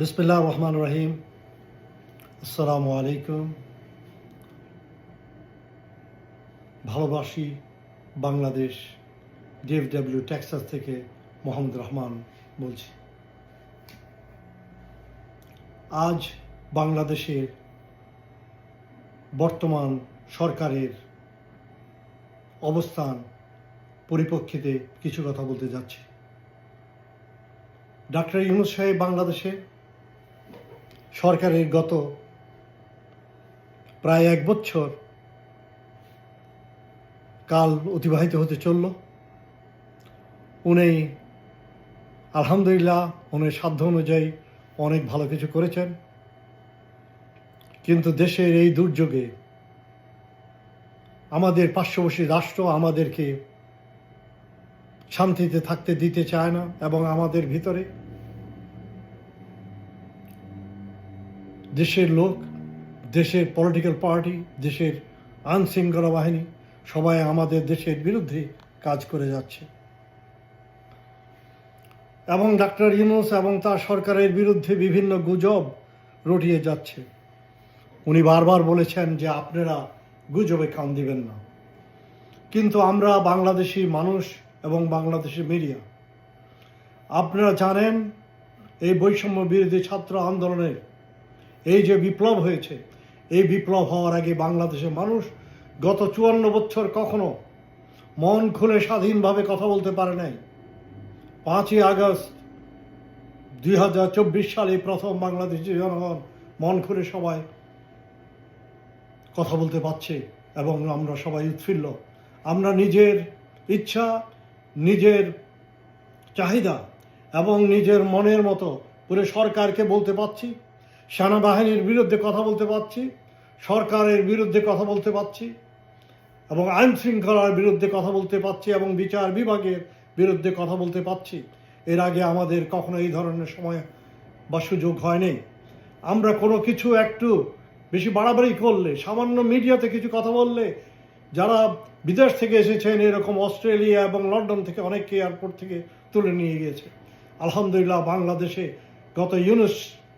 বিসমিল্লাহ রহমান রহিম। আসসালামু আলাইকুম। ভালোবাসি বাংলাদেশ ডিএফডব্লিউ টেক্সাস থেকে মোহাম্মদ রহমান বলছি। আজ বাংলাদেশের বর্তমান সরকারের অবস্থান পরিপ্রেক্ষিতে কিছু কথা বলতে যাচ্ছি। ডাক্তার ইউনুস সাহেব বাংলাদেশে সরকারের গত প্রায় এক বছর কাল অতিবাহিত হতে চলল। উনি আলহামদুলিল্লাহ উনি সাধ্য অনুযায়ী অনেক ভালো কিছু করেছেন। কিন্তু দেশের এই দুর্যোগে আমাদের পার্শ্ববর্তী রাষ্ট্র আমাদেরকে শান্তিতে থাকতে দিতে চায় না এবং আমাদের ভিতরে দেশের লোক, দেশের পলিটিক্যাল পার্টি দেশের আইনশৃঙ্খলা বাহিনী, সবাই আমাদের দেশের বিরুদ্ধে কাজ করে যাচ্ছে। এবং ডাক্তার ইউনুস এবং তার সরকারের বিরুদ্ধে বিভিন্ন গুজব রটিয়ে যাচ্ছে। উনি বারবার বলেছেন যে আপনারা গুজবে কান দিবেন না। কিন্তু আমরা বাংলাদেশি মানুষ এবং বাংলাদেশি মিডিয়া, আপনারা জানেন এই বৈষম্য বিরোধী ছাত্র আন্দোলনের এই যে বিপ্লব হয়েছে, এই বিপ্লব হওয়ার আগে বাংলাদেশের মানুষ গত চুয়ান্ন বছর কখনো মন খুলে স্বাধীনভাবে কথা বলতে পারে নাই। পাঁচই আগস্ট দুই হাজার চব্বিশ সালে প্রথম বাংলাদেশি জনগণ মন খুলে সবাই কথা বলতে পারছে এবং আমরা সবাই উৎফুল্ল। আমরা নিজের ইচ্ছা, নিজের চাহিদা এবং নিজের মনের মতো পুরো সরকারকে বলতে পারছি। সেনাবাহিনীর বিরুদ্ধে কথা বলতে পারছি, সরকারের বিরুদ্ধে কথা বলতে পারছি এবং আইন শৃঙ্খলার বিরুদ্ধে কথা বলতে পারছি এবং বিচার বিভাগের বিরুদ্ধে কথা বলতে পারছি। এর আগে আমাদের কখনো এই ধরনের সময় বা সুযোগ হয়নি। আমরা কোনো কিছু একটু বেশি বাড়াবাড়ি করলে, সামান্য মিডিয়াতে কিছু কথা বললে, যারা বিদেশ থেকে এসেছেন এরকম অস্ট্রেলিয়া এবং লন্ডন থেকে অনেককে এয়ারপোর্ট থেকে তুলে নিয়ে গিয়েছে। আলহামদুলিল্লাহ বাংলাদেশে গত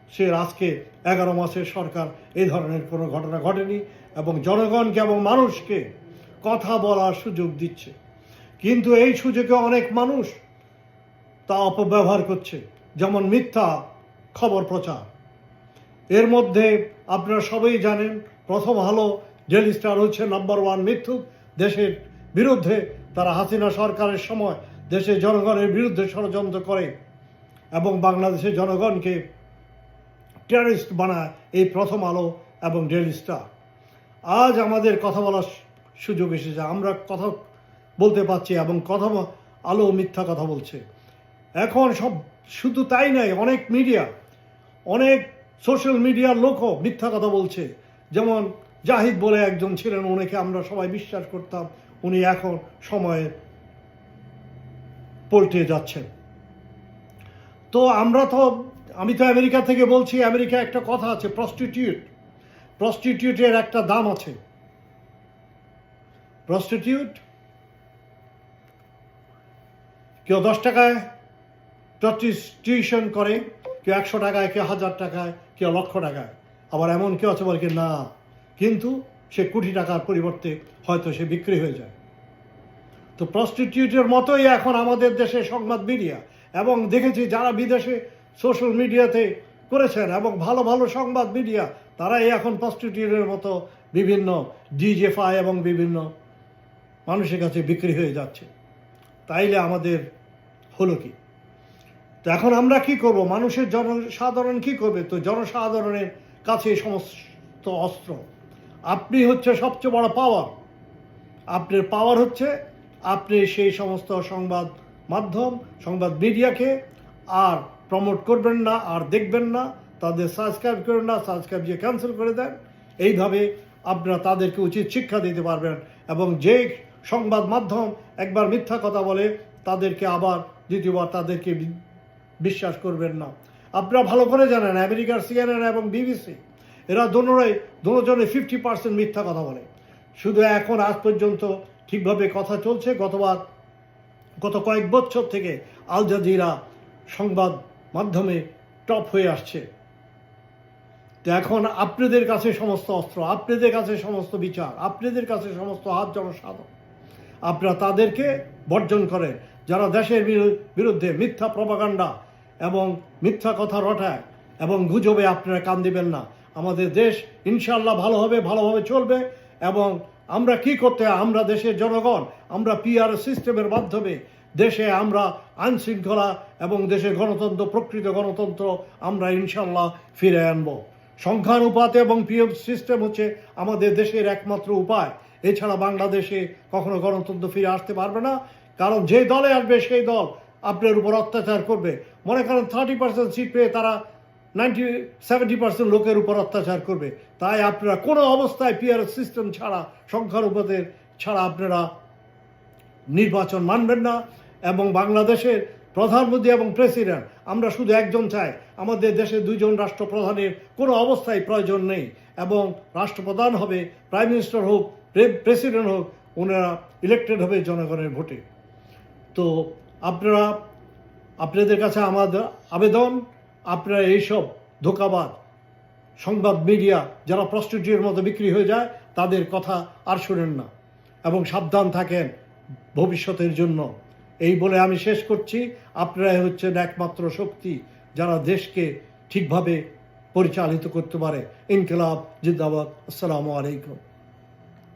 ইউনুসের আজকে এগারো মাসের সরকার এই ধরনের কোনো ঘটনা ঘটেনি এবং জনগণকে এবং মানুষকে কথা বলার সুযোগ দিচ্ছে। কিন্তু এই সুযোগে অনেক মানুষ তা অপব্যবহার করছে, যেমন মিথ্যা খবর প্রচার। এর মধ্যে আপনারা সবাই জানেন, প্রথম আলো ডেলি স্টার হচ্ছে নাম্বার ওয়ান মিথ্যুক। দেশের বিরুদ্ধে তারা হাসিনা সরকারের সময় দেশের জনগণের বিরুদ্ধে ষড়যন্ত্র করে এবং বাংলাদেশের জনগণকে টেররিস্ট বানায় এই প্রথম আলো এবং ডেলি স্টার আজ আমাদের কথা বলার সুযোগ এসেছে। আমরা কথা বলতে পারছি এবং কথা আলো মিথ্যা কথা বলছে। এখন সব শুধু তাই নয়, অনেক মিডিয়া অনেক সোশ্যাল মিডিয়ার লোকও মিথ্যা কথা বলছে। যেমন জাহিদ বলে একজন ছিলেন, ওনাকে আমরা সবাই বিশ্বাস করতাম, উনি এখন সময়ে পল্টে যাচ্ছেন। তো আমরা তো আমি তো আমেরিকা থেকে বলছি, আমেরিকা একটা কথা আছে প্রস্টিটিউট প্রস্টিটিউটের একটা দাম আছে। প্রস্টিটিউট কেউ দশ টাকায় প্রস্টিটিউশন করে, কেউ একশো টাকায়, কেউ হাজার টাকায়, কেউ লক্ষ টাকায়। আবার এমন কেউ আছে বলে কি না? কিন্তু সে কোটি টাকার পরিবর্তে হয়তো সে বিক্রি হয়ে যায়। তো প্রস্টিটিউটের মতোই এখন আমাদের দেশে সংবাদ মিডিয়া এবং দেখেছি যারা বিদেশে সোশ্যাল মিডিয়াতে করেছেন এবং ভালো ভালো সংবাদ মিডিয়া, তারাই এখন প্রস্টিটিউটের মতো বিভিন্ন ডিজেফাই এবং বিভিন্ন মানুষের কাছে বিক্রি হয়ে যাচ্ছে। তাইলে আমাদের হলো কি? তো এখন আমরা কি করব? মানুষের জনসাধারণ কি করবে? তো জনসাধারণের কাছে সমস্ত অস্ত্র। আপনি হচ্ছে সবচেয়ে বড় পাওয়ার আপনার পাওয়ার হচ্ছে আপনি সেই সমস্ত সংবাদ মাধ্যম, সংবাদ মিডিয়াকে আর প্রমোট করবেন না আর দেখবেন না, তাদের সাবস্ক্রাইব করেন না সাবস্ক্রাইব দিয়ে ক্যান্সেল করে দেন। এইভাবে আপনারা তাদেরকে উচিত শিক্ষা দিতে পারবেন এবং যে সংবাদ মাধ্যম একবার মিথ্যা কথা বলে, তাদেরকে আবার দ্বিতীয়বার তাদেরকে বিশ্বাস করবেন না। আপনারা ভালো করে জানেন, আমেরিকার সিএনএন এবং বিবিসি এরা দোনোরাই, দোনোজনে ফিফটি পার্সেন্ট মিথ্যা কথা বলে। শুধু এখন, আজ পর্যন্ত ঠিকভাবে কথা চলছে। গতবার, গত কয়েক বছর থেকে আল জাজিরা সংবাদ মাধ্যমে টপ হয়ে আসছে তো এখন আপনাদের কাছে সমস্ত অস্ত্র, আপনাদের কাছে সমস্ত বিচার, আপনাদের কাছে সমস্ত হাত জনসাধন আপনারা তাদেরকে বর্জন করেন যারা দেশের বিরু- বিরুদ্ধে মিথ্যা প্রপাগান্ডা এবং মিথ্যা কথা রটায় এবং গুজবে আপনারা কান দিবেন না আমাদের দেশ ইনশাল্লাহ ভালো হবে, ভালোভাবে চলবে এবং আমরা কি করতে? আমরা দেশের জনগণ, আমরা পিআর সিস্টেমের মাধ্যমে দেশে আমরা আইন শৃঙ্খলা এবং দেশের গণতন্ত্র, প্রকৃত গণতন্ত্র আমরা ইনশাল্লাহ ফিরে আনব। সংখ্যানুপাত এবং পিএফ সিস্টেম হচ্ছে আমাদের দেশের একমাত্র উপায়। এছাড়া বাংলাদেশে কখনো গণতন্ত্র ফিরে আসতে পারবে না। কারণ যে দলে আসবে, সেই দল আপনার উপর অত্যাচার করবে। মনে করেন থার্টি পার্সেন্ট সিট পেয়ে তারা নাইনটি সেভেন্টি পার্সেন্ট লোকের উপর অত্যাচার করবে। তাই আপনারা কোনো অবস্থায় পিআর সিস্টেম ছাড়া সংখ্যার সংখ্যানুপাতের ছাড়া আপনারা নির্বাচন মানবেন না। এবং বাংলাদেশের প্রধানমন্ত্রী এবং প্রেসিডেন্ট, আমরা শুধু একজন চাই। আমাদের দেশে দুইজন রাষ্ট্রপ্রধানের কোনো অবস্থায় প্রয়োজন নেই এবং রাষ্ট্রপ্রধান হবে, প্রাইম মিনিস্টার হোক প্রেসিডেন্ট হোক, ওনারা ইলেক্টেড হবে জনগণের ভোটে। তো আপনারা, আপনাদের কাছে আমাদের আবেদন, আপনারা এইসব ধোকাবাজ সংবাদ মিডিয়া যারা প্রস্টিটিউটের মতো বিক্রি হয়ে যায়, তাদের কথা আর শোনেন না এবং সাবধান থাকেন ভবিষ্যতের জন্য। এই বলে আমি শেষ করছি। আপনারাই হচ্ছেন একমাত্র শক্তি যারা দেশকে ঠিকভাবে পরিচালিত করতে পারে। ইনকলাব, জিন্দাবাদ। আসসালামু আলাইকুম।